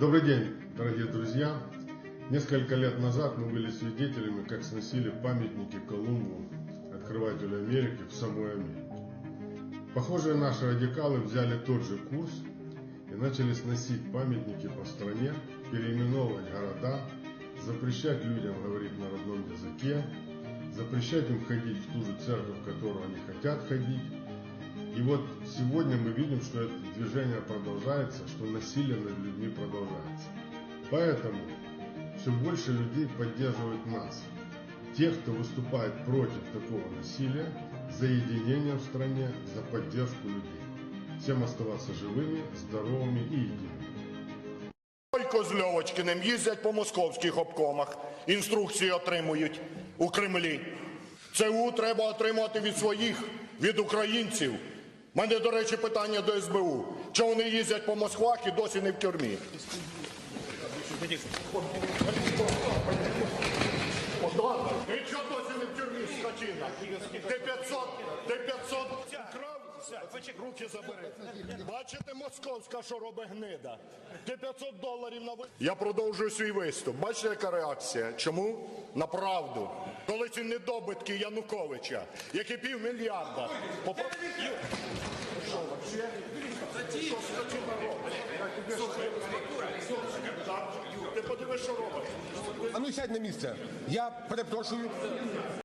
Добрый день, дорогие друзья. Несколько лет назад мы были свидетелями, как сносили памятники Колумбу, открывателю Америки, в самой Америке. Похожие наши радикалы взяли тот же курс и начали сносить памятники по стране, переименовывать города, запрещать людям говорить на родном языке, запрещать им ходить в ту же церковь, в которую они хотят ходить. И вот сегодня мы видим, что это движение продолжается, что насилие над людьми продолжается. Поэтому все больше людей поддерживают нас. Тех, кто выступает против такого насилия, за единение в стране, за поддержку людей. Всем оставаться живыми, здоровыми и едиными. Бойко з Льовочкиним їздять по московських обкомах, інструкції отримують у Кремлі. ЦУ треба отримати від своїх, від українців. У мене, до речі, питання до СБУ. Чого вони їздять по Москвах і досі не в тюрмі? Ти чого досі не в тюрмі, скотина? Ти 500, ти 500 крав? Руки забери. Бачите, московська, що робить гнида? Ти 500 доларів на ви... Я продовжую свій виступ. Бачите, яка реакція? Чому? На правду. Коли ці недобитки Януковича, які півмільярда... Попро... Що, вообще? Що? Ти подивись, що. А ну сядь на місце. Я перепрошую.